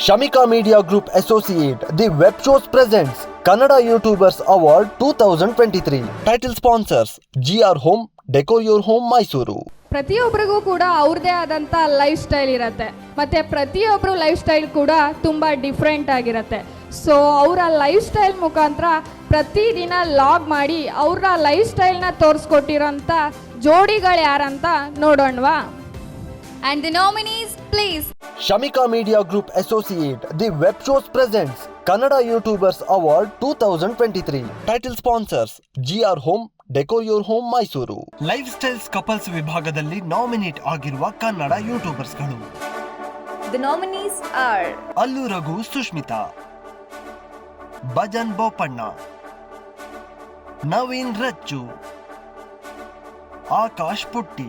Shamika Media Group Associate, the web shows presents Kannada YouTubers Award 2023. Title sponsors GR Home, Decor Your Home, Mysuru. ಪ್ರತಿಯೊಬ್ಬರಿಗೂ ಕೂಡ ಅವ್ರದ್ದೇ ಆದಂಥ life style ಇರುತ್ತೆ ಮತ್ತು ಪ್ರತಿಯೊಬ್ಬರು ಲೈಫ್ ಸ್ಟೈಲ್ ಕೂಡ ತುಂಬ ಡಿಫ್ರೆಂಟ್ ಆಗಿರುತ್ತೆ ಸೊ ಅವರ ಲೈಫ್ ಸ್ಟೈಲ್ ಮುಖಾಂತರ ಪ್ರತಿದಿನ ಲಾಗ್ ಮಾಡಿ ಅವರ ಲೈಫ್ ಸ್ಟೈಲ್ನ ತೋರಿಸ್ಕೊಟ್ಟಿರೋಂಥ ಜೋಡಿಗಳು ಯಾರಂತ ನೋಡೋಣವಾ And the nominees, please Shamika media group associate the web shows presents Kannada YouTubers award two thousand twenty three title sponsors G R home deco your home Mysuru lifestyles couples ವಿಭಾಗದಲ್ಲಿ nominate ಆಗಿರುವ Kannada ಯೂಟ್ಯೂಬರ್ಸ್ಗಳು the nominees ಅಲ್ಲು ರಘು ಸುಷ್ಮಿತಾ ಭಜನ್ ಬೋಪಣ್ಣ ನವೀನ್ ರಜ್ಜು ಆಕಾಶ್ ಪುಟ್ಟಿ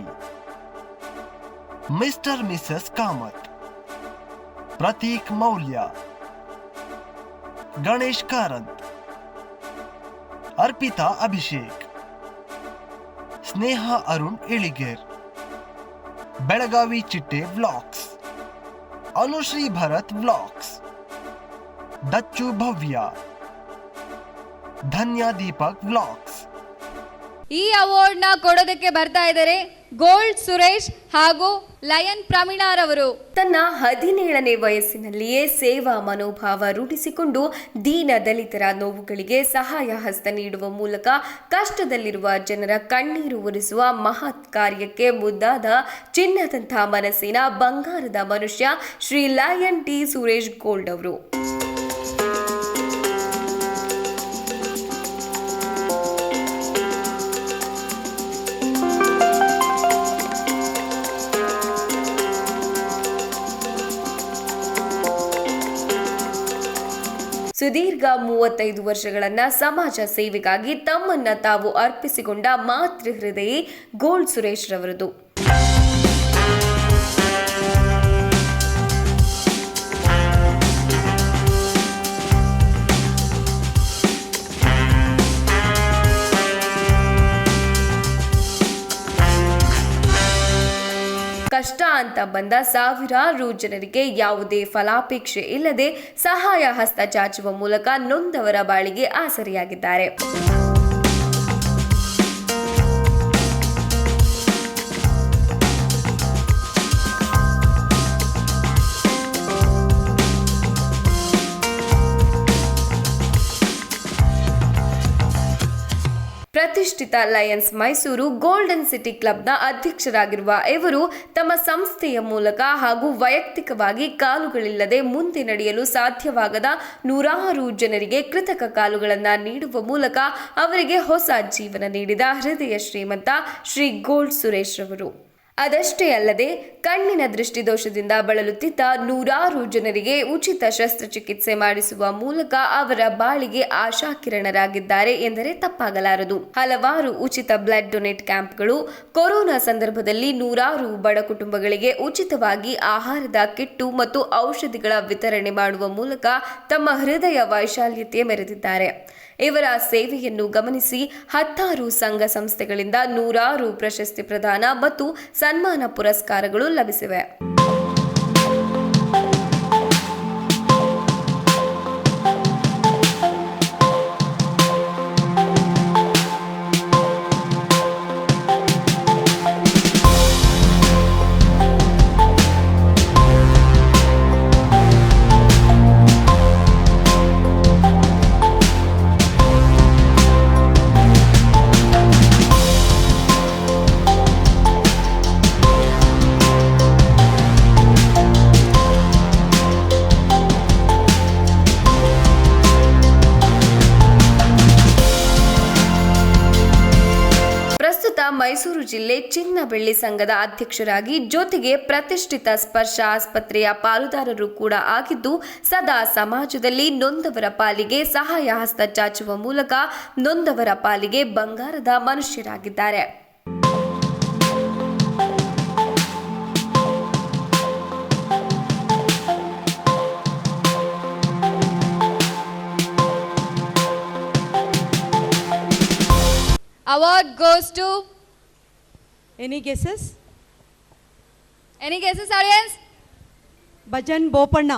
mister Mrs Kamath. Prateek ಮೌಲ್ಯ. ಗಣೇಶ್ ಕಾರಂತ್. ಅರ್ಪಿತಾ ಅಭಿಷೇಕ್. ಸ್ನೇಹ Arun Ilager. Belagavi Chitte vlogs. Anushree Bharath vlogs. Dachchu Bhavya. Dhanya Deepak vlogs. ಈ award ಅವಾರ್ಡ್ನ ಕೊಡೋದಕ್ಕೆ ಬರ್ತಾ ಇದ್ದಾರೆ ಗೋಲ್ಡ್ ಸುರೇಶ್ ಹಾಗೂ ಲಯನ್ ಪ್ರವೀಣಾರವರು. ತನ್ನ ಹದಿನೇಳನೇ ವಯಸ್ಸಿನಲ್ಲಿಯೇ ಸೇವಾ ಮನೋಭಾವ ರೂಢಿಸಿಕೊಂಡು ದೀನ ದಲಿತರ ನೋವುಗಳಿಗೆ ಸಹಾಯ ಹಸ್ತ ನೀಡುವ ಮೂಲಕ ಕಷ್ಟದಲ್ಲಿರುವ ಜನರ ಕಣ್ಣೀರು ಒರೆಸುವ ಮಹತ್ ಕಾರ್ಯಕ್ಕೆ ಮುದ್ದಾದ ಚಿನ್ನದಂಥ ಮನಸ್ಸಿನ ಬಂಗಾರದ ಮನುಷ್ಯ Shri lion T Suresh gold ಅವರು. ಸುದೀರ್ಘ ಮೂವತ್ತೈದು ವರ್ಷಗಳನ್ನ ಸಮಾಜ ಸೇವೆಗಾಗಿ ತಮ್ಮನ್ನ ತಾವು ಅರ್ಪಿಸಿಕೊಂಡ ಮಾತೃ ಹೃದಯಿ ಗೋಲ್ಡ್ ಸುರೇಶ್ ರವರದು ಅಂತ ಬಂದ ಸಾವಿರಾರು ಜನರಿಗೆ ಯಾವುದೇ ಫಲಾಪೇಕ್ಷೆ ಇಲ್ಲದೆ ಸಹಾಯ ಹಸ್ತ ಚಾಚುವ ಮೂಲಕ ನೊಂದವರ ಬಾಳಿಗೆ ಆಸರೆಯಾಗಿದ್ದಾರೆ. ಪ್ರತಿಷ್ಠಿತ ಲಯನ್ಸ್ ಮೈಸೂರು ಗೋಲ್ಡನ್ ಸಿಟಿ ಕ್ಲಬ್ನ ಅಧ್ಯಕ್ಷರಾಗಿರುವ ಇವರು ತಮ್ಮ ಸಂಸ್ಥೆಯ ಮೂಲಕ ಹಾಗೂ ವೈಯಕ್ತಿಕವಾಗಿ ಕಾಲುಗಳಿಲ್ಲದೆ ಮುಂದೆ ನಡೆಯಲು ಸಾಧ್ಯವಾಗದ ನೂರಾರು ಜನರಿಗೆ ಕೃತಕ ಕಾಲುಗಳನ್ನು ನೀಡುವ ಮೂಲಕ ಅವರಿಗೆ ಹೊಸ ಜೀವನ ನೀಡಿದ ಹೃದಯ ಶ್ರೀಮಂತ ಶ್ರೀ ಗೋಲ್ಡ್ ಸುರೇಶ್ ರವರು ಅದಷ್ಟೇ ಅಲ್ಲದೆ ಕಣ್ಣಿನ ದೃಷ್ಟಿದೋಷದಿಂದ ಬಳಲುತ್ತಿದ್ದ ನೂರಾರು ಜನರಿಗೆ ಉಚಿತ ಶಸ್ತ್ರಚಿಕಿತ್ಸೆ ಮಾಡಿಸುವ ಮೂಲಕ ಅವರ ಬಾಳಿಗೆ ಆಶಾಕಿರಣರಾಗಿದ್ದಾರೆ ಎಂದರೆ ತಪ್ಪಾಗಲಾರದು. ಹಲವಾರು ಉಚಿತ ಬ್ಲಡ್ ಡೊನೇಟ್ ಕ್ಯಾಂಪ್ಗಳು, ಕೊರೋನಾ ಸಂದರ್ಭದಲ್ಲಿ ನೂರಾರು ಬಡ ಕುಟುಂಬಗಳಿಗೆ ಉಚಿತವಾಗಿ ಆಹಾರದ ಕಿಟ್ಟು ಮತ್ತು ಔಷಧಿಗಳ ವಿತರಣೆ ಮಾಡುವ ಮೂಲಕ ತಮ್ಮ ಹೃದಯ ವೈಶಾಲ್ಯತೆ ಮೆರೆದಿದ್ದಾರೆ. ಇವರ ಸೇವೆಯನ್ನು ಗಮನಿಸಿ ಹತ್ತಾರು ಸಂಘ ಸಂಸ್ಥೆಗಳಿಂದ ನೂರಾರು ಪ್ರಶಸ್ತಿ ಪ್ರದಾನ ಮತ್ತು ಸನ್ಮಾನ ಪುರಸ್ಕಾರಗಳು ಲಭಿಸಿವೆ. ಮೈಸೂರು ಜಿಲ್ಲೆ ಚಿನ್ನ ಬೆಳ್ಳಿ ಸಂಘದ ಅಧ್ಯಕ್ಷರಾಗಿ ಜೊತೆಗೆ ಪ್ರತಿಷ್ಠಿತ ಸ್ಪರ್ಶ ಆಸ್ಪತ್ರೆಯ ಪಾಲುದಾರರು ಕೂಡ ಆಗಿದ್ದು, ಸದಾ ಸಮಾಜದಲ್ಲಿ ನೊಂದವರ ಪಾಲಿಗೆ ಸಹಾಯ ಹಸ್ತ ಚಾಚುವ ಮೂಲಕ ನೊಂದವರ ಪಾಲಿಗೆ ಬಂಗಾರದ ಮನುಷ್ಯರಾಗಿದ್ದಾರೆ. Award goes to Any guesses? any guesses, audience? Bhajan Bopanna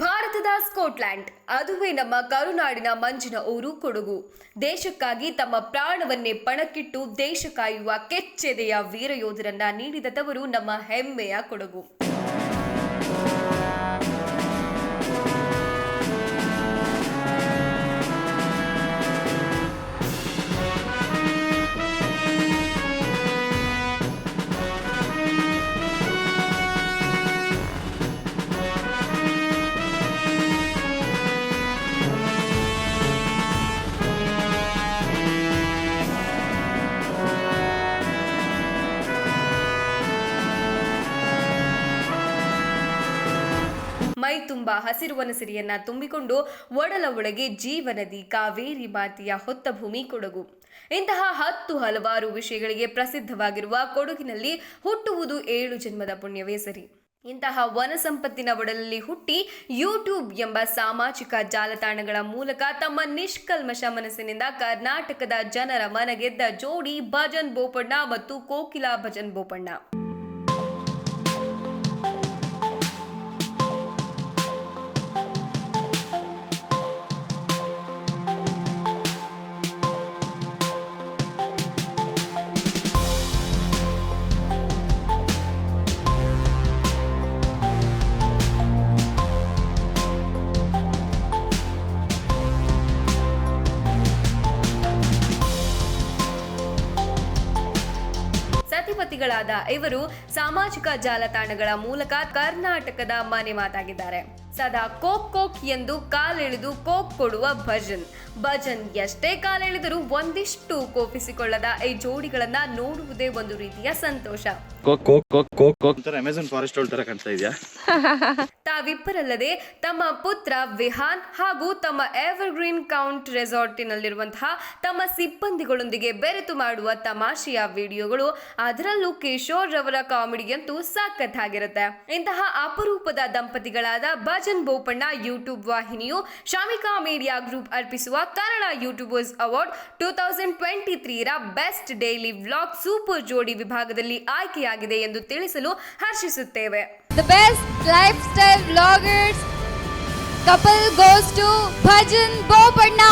ಭಾರತದ ಸ್ಕಾಟ್ಲ್ಯಾಂಡ್ ಅದುವೇ ನಮ್ಮ ಕರುನಾಡಿನ ಮಂಜಿನ ಊರು ಕೊಡಗು ದೇಶಕ್ಕಾಗಿ ತಮ್ಮ ಪ್ರಾಣವನ್ನೇ ಪಣಕ್ಕಿಟ್ಟು ದೇಶ ಕಾಯುವ ಕೆಚ್ಚೆದೆಯ ವೀರಯೋಧರನ್ನ ನೀಡಿದ ತವರು ನಮ್ಮ ಹೆಮ್ಮೆಯ ಕೊಡಗು ಮೈ ತುಂಬ ಹಸಿರುವನಸಿರಿಯನ್ನ ತುಂಬಿಕೊಂಡು ಒಡಲ ಒಳಗೆ ಜೀವನದಿ ಕಾವೇರಿ ಮಾತೆಯ ಹೊತ್ತ ಭೂಮಿ ಕೊಡಗು. ಇಂತಹ ಹತ್ತು ಹಲವಾರು ವಿಷಯಗಳಿಗೆ ಪ್ರಸಿದ್ಧವಾಗಿರುವ ಕೊಡಗಿನಲ್ಲಿ ಹುಟ್ಟುವುದು ಏಳು ಜನ್ಮದ ಪುಣ್ಯವೇ ಸರಿ. ಇಂತಹ ವನ ಸಂಪತ್ತಿನ ಒಡಲಲ್ಲಿ ಹುಟ್ಟಿ ಯೂಟ್ಯೂಬ್ ಎಂಬ ಸಾಮಾಜಿಕ ಜಾಲತಾಣಗಳ ಮೂಲಕ ತಮ್ಮ ನಿಷ್ಕಲ್ಮಶ ಮನಸ್ಸಿನಿಂದ ಕರ್ನಾಟಕದ ಜನರ ಮನಗೆದ್ದ ಜೋಡಿ ಭಜನ್ ಬೋಪಣ್ಣ ಮತ್ತು ಕೋಕಿಲಾ ಭಜನ್ ಬೋಪಣ್ಣ. ಸತಿಪತಿಗಳಾದ ಇವರು ಸಾಮಾಜಿಕ ಜಾಲತಾಣಗಳ ಮೂಲಕ ಕರ್ನಾಟಕದ ಮನೆ ಮಾತಾಗಿದ್ದಾರೆ. ಸದಾ ಕೋಕ್ ಕೋಕ್ ಎಂದು ಕಾಲೆಳೆದು ಕೋಕ್ ಕೊಡುವ ಭಜನ್. ಭಜನ್ ಎಷ್ಟೇ ಕಾಲೆಳೆದರೂ ಒಂದಿಷ್ಟು ಕೋಪಿಸಿಕೊಳ್ಳದ ಈ ಜೋಡಿಗಳನ್ನ ನೋಡುವುದೇ ಒಂದು ರೀತಿಯ ಸಂತೋಷ. ಫಾರೆಸ್ಟ್ ತರ ಕಾಣ್ತಾ ತಾವಿಬ್ಬರಲ್ಲದೆ ತಮ್ಮ ಪುತ್ರ ವಿಹಾನ್ ಹಾಗೂ ತಮ್ಮ ಎವರ್ಗ್ರೀನ್ ಕೌಂಟ್ ರೆಸಾರ್ಟಿನಲ್ಲಿರುವಂತಹ ತಮ್ಮ ಸಿಬ್ಬಂದಿಗಳೊಂದಿಗೆ ಬೆರೆತು ಮಾಡುವ ತಮಾಷೆಯ ವಿಡಿಯೋಗಳು, ಅದರಲ್ಲೂ ಕಿಶೋರ್ ರವರ ಕಾಮಿಡಿಯಂತೂ ಆಗಿರುತ್ತೆ ಇಂತಹ ಅಪರೂಪದ ದಂಪತಿಗಳಾದ ಭಜನ್ ಬೋಪಣ್ಣ ಯೂಟ್ಯೂಬ್ ವಾಹಿನಿಯು ಶಾಮಿಕಾ ಮೀಡಿಯಾ ಗ್ರೂಪ್ ಅರ್ಪಿಸುವ Kannada YouTubers award two thousand twenty ತ್ರೀರ best daily vlog super ಜೋಡಿ ವಿಭಾಗದಲ್ಲಿ ಆಗಿದೆ ಎಂದು ತಿಳಿಸಲು ಹರ್ಷಿಸುತ್ತೇವೆ. The best lifestyle bloggers couple goes to Bhajan Bopanna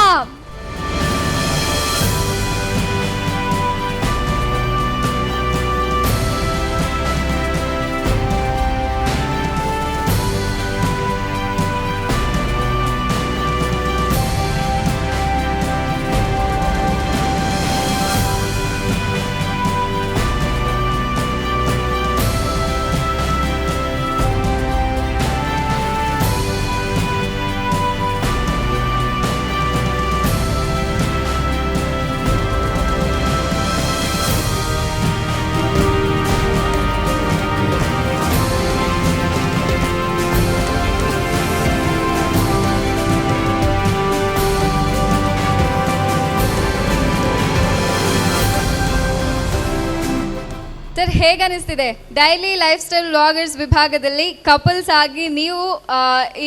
ಹೇಗೆ ಅನಿಸ್ತಿದೆ? ಡೈಲಿ ಲೈಫ್ ಸ್ಟೈಲ್ ವ್ಲಾಗರ್ಸ್ ವಿಭಾಗದಲ್ಲಿ ಕಪಲ್ಸ್ ಆಗಿ ನೀವು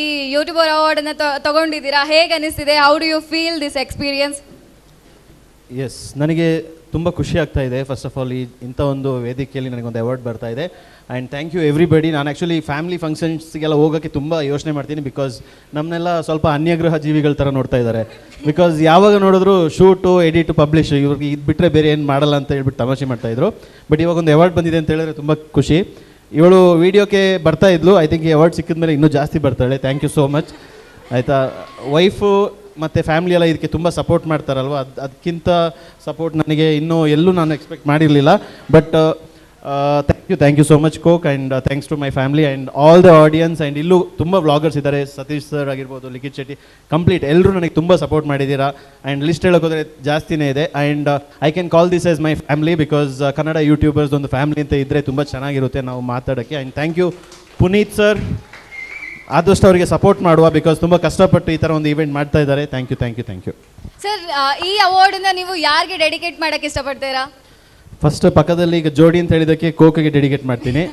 ಈ ಯೂಟ್ಯೂಬರ್ ಅವಾರ್ಡ್ ಅನ್ನ ತಗೊಂಡಿದ್ದೀರಾ? ಹೇಗೆ ಅನಿಸ್ತಿದೆ? How do you feel this experience yes ನನಗೆ ತುಂಬ ಖುಷಿ ಆಗ್ತಾ ಇದೆ. ಫಸ್ಟ್ ಆಫ್ ಆಲ್ ಈ ಇಂಥ ಒಂದು ವೇದಿಕೆಯಲ್ಲಿ ನನಗೊಂದು ಅವಾರ್ಡ್ ಬರ್ತಾ ಇದೆ. ಆ್ಯಂಡ್ ಥ್ಯಾಂಕ್ ಯು ಎವ್ರಿಬಡಿ ನಾನು ಆ್ಯಕ್ಚುಲಿ ಫ್ಯಾಮಿಲಿ ಫಂಕ್ಷನ್ಸ್ಗೆಲ್ಲ ಹೋಗೋಕ್ಕೆ ತುಂಬ ಯೋಚನೆ ಮಾಡ್ತೀನಿ ಬಿಕಾಸ್ ನಮ್ಮನ್ನೆಲ್ಲ ಸ್ವಲ್ಪ ಅನ್ಯಗ್ರಹ ಜೀವಿಗಳ ಥರ ನೋಡ್ತಾ ಇದ್ದಾರೆ. ಬಿಕಾಸ್ ಯಾವಾಗ ನೋಡಿದ್ರು ಶೂಟು ಎಡಿಟ್ ಪಬ್ಲಿಷ್ ಇವ್ರಿಗೆ ಇದು ಬಿಟ್ಟರೆ ಬೇರೆ ಏನು ಮಾಡಲ್ಲ ಅಂತ ಹೇಳ್ಬಿಟ್ಟು ತಮಾಷೆ ಮಾಡ್ತಾಯಿದ್ರು ಬಟ್ ಇವಾಗ ಒಂದು ಅವಾರ್ಡ್ ಬಂದಿದೆ ಅಂತ ಹೇಳಿದ್ರೆ ತುಂಬ ಖುಷಿ. ಇವಳು ವೀಡಿಯೋಕ್ಕೆ ಬರ್ತಾ ಇದ್ಲು. ಐ ಥಿಂಕ್ ಈ ಅವಾರ್ಡ್ ಸಿಕ್ಕಿದ ಮೇಲೆ ಇನ್ನೂ ಜಾಸ್ತಿ ಬರ್ತಾಳೆ. ಥ್ಯಾಂಕ್ ಯು ಸೋ ಮಚ್ ಆಯಿತಾ? ವೈಫು ಮತ್ತು ಫ್ಯಾಮಿಲಿ ಎಲ್ಲ ಇದಕ್ಕೆ ತುಂಬ ಸಪೋರ್ಟ್ ಮಾಡ್ತಾರಲ್ವ? ಅದು, ಅದಕ್ಕಿಂತ ಸಪೋರ್ಟ್ ನನಗೆ ಇನ್ನೂ ಎಲ್ಲೂ ನಾನು ಎಕ್ಸ್ಪೆಕ್ಟ್ ಮಾಡಿರಲಿಲ್ಲ. But you thank you so much coke and thanks to my family and all the audience and ಇಲ್ಲೂ ತುಂಬ ವ್ಲಾಗರ್ಸ್ ಇದ್ದಾರೆ. ಸತೀಶ್ ಸರ್ ಆಗಿರ್ಬೋದು, ಲಿಖಿತ್ ಶೆಟ್ಟಿ. ಕಂಪ್ಲೀಟ್ ಎಲ್ಲರೂ ನನಗೆ ತುಂಬ ಸಪೋರ್ಟ್ ಮಾಡಿದ್ದೀರಾ? ಆ್ಯಂಡ್ ಲಿಸ್ಟ್ ಹೇಳೋಕೋದ್ರೆ ಜಾಸ್ತಿನೇ ಇದೆ. And I can call this as my family because Kannada YouTubers ಒಂದು ಫ್ಯಾಮಿಲಿ ಅಂತ ಇದ್ದರೆ ತುಂಬ ಚೆನ್ನಾಗಿರುತ್ತೆ ನಾವು ಮಾತಾಡೋಕ್ಕೆ. And thank you Puneeth sir ಆದಷ್ಟು ಅವರಿಗೆ ಸಪೋರ್ಟ್ ಮಾಡುವ ಬಿಕಾಸ್ ತುಂಬ ಕಷ್ಟಪಟ್ಟು ಈ ಥರ ಒಂದು ಇವೆಂಟ್ ಮಾಡ್ತಾ ಇದ್ದಾರೆ. Thank you thank you thank you sir ಈ ಅವಾರ್ಡನ್ನ ನೀವು ಯಾರಿಗೆ ಡೆಡಿಕೇಟ್ ಮಾಡೋಕ್ಕೆ ಇಷ್ಟಪಡ್ತೀರಾ? ಫಸ್ಟ್ ಪಕ್ಕದಲ್ಲಿ ಈಗ ಜೋಡಿ ಅಂತ ಹೇಳಿದಕ್ಕೆ ಕೋಕಿಗೆ ಡೆಡಿಕೇಟ್ ಮಾಡ್ತೀನಿ.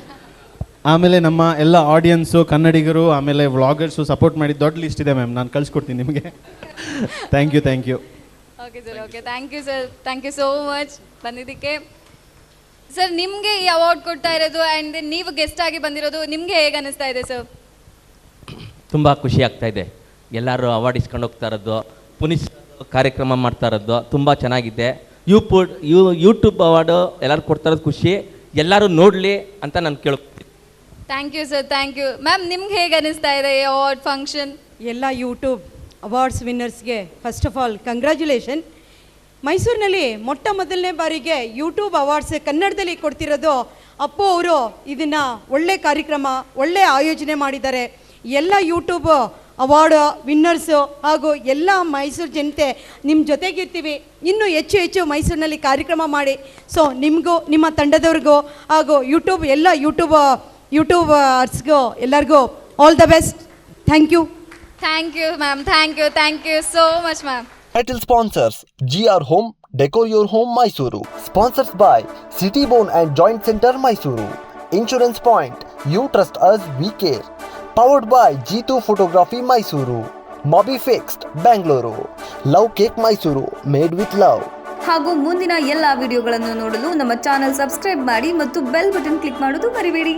ಆಮೇಲೆ ನಮ್ಮ ಎಲ್ಲ ಆಡಿಯನ್ಸು ಕನ್ನಡಿಗರು ಆಮೇಲೆ ವ್ಲಾಗರ್ಸು ಸಪೋರ್ಟ್ ಮಾಡಿ ದೊಡ್ಡ ಲಿಸ್ಟ್ ಇದೆ ಮ್ಯಾಮ್ ನಾನು ಕಳಿಸ್ಕೊಡ್ತೀನಿ ನಿಮಗೆ. Thank you thank you okay sir okay thank you sir thank you so much ಬಂದಿದ್ದಕ್ಕೆ. ಸರ್ ನಿಮಗೆ ಈ ಅವಾರ್ಡ್ ಕೊಡ್ತಾ ಇರೋದು ಆ್ಯಂಡ್ ನೀವು ಗೆಸ್ಟ್ ಆಗಿ ಬಂದಿರೋದು ನಿಮಗೆ ಹೇಗೆ ಅನಿಸ್ತಾ ಇದೆ ಸರ್ ತುಂಬ ಖುಷಿ ಆಗ್ತಾ ಇದೆ. ಎಲ್ಲರೂ ಅವಾರ್ಡ್ ಇಸ್ಕೊಂಡು ಹೋಗ್ತಾ ಇರೋದು. ಪುನೀಸ್ ಕಾರ್ಯಕ್ರಮ ಮಾಡ್ತಾ ಇರೋದು. ತುಂಬ ಚೆನ್ನಾಗಿದೆ. ಯೂ ಪುಡ್ ಯು ಯೂಟ್ಯೂಬ್ ಅವಾರ್ಡು ಎಲ್ಲರೂ ಕೊಡ್ತಾ ಇರೋದು ಖುಷಿ. ಎಲ್ಲರೂ ನೋಡಲಿ ಅಂತ ನಾನು ಕೇಳ್ತೀನಿ thank you sir thank you ma'am ನಿಮ್ಗೆ ಹೇಗೆ ಅನಿಸ್ತಾ ಇದೆ ಈ ಅವಾರ್ಡ್ ಫಂಕ್ಷನ್ ಎಲ್ಲ ಯೂಟ್ಯೂಬ್ ಅವಾರ್ಡ್ಸ್ ವಿನ್ನರ್ಸ್ಗೆ ಫಸ್ಟ್ ಆಫ್ ಆಲ್ ಕಂಗ್ರ್ಯಾಚುಲೇಷನ್ ಮೈಸೂರಿನಲ್ಲಿ ಮೊಟ್ಟ ಮೊದಲನೇ ಬಾರಿಗೆ ಯೂಟ್ಯೂಬ್ ಅವಾರ್ಡ್ಸ್ ಕನ್ನಡದಲ್ಲಿ ಕೊಡ್ತಿರೋದು. ಅಪ್ಪು ಅವರು ಇದನ್ನು ಒಳ್ಳೆ ಕಾರ್ಯಕ್ರಮ ಒಳ್ಳೆ ಆಯೋಜನೆ ಮಾಡಿದ್ದಾರೆ. ಎಲ್ಲ ಯೂಟ್ಯೂಬ್ ಅವಾರ್ಡ್ ವಿನ್ನರ್ಸು ಹಾಗೂ ಎಲ್ಲ ಮೈಸೂರು ಜನತೆ ನಿಮ್ಮ ಜೊತೆಗಿರ್ತೀವಿ. ಇನ್ನೂ ಹೆಚ್ಚು ಹೆಚ್ಚು ಮೈಸೂರಿನಲ್ಲಿ ಕಾರ್ಯಕ್ರಮ ಮಾಡಿ. ಸೊ ನಿಮಗೂ ನಿಮ್ಮ ತಂಡದವ್ರಿಗೂ ಹಾಗೂ ಯೂಟ್ಯೂಬ್ ಎಲ್ಲ ಯೂಟ್ಯೂಬ್ ಯೂಟ್ಯೂಬರ್ಸ್ಗೂ ಎಲ್ಲರಿಗೂ all the best thank you thank you ma'am thank you thank you so much ma'am title sponsors G R home decor your home Mysuru sponsors by city bone and joint centre Mysuru insurance point you trust us we care. Powered by Jeetu photography Mysuru mobi fixed Bengaluru love cake Mysuru made with love ಹಾಗೂ ಮುಂದಿನ ಎಲ್ಲ ವಿಡಿಯೋಗಳನ್ನು ನೋಡಲು ನಮ್ಮ channel subscribe ಮಾಡಿ ಮತ್ತು bell button click ಮಾಡೋದು ಮರಿಬೇಡಿ.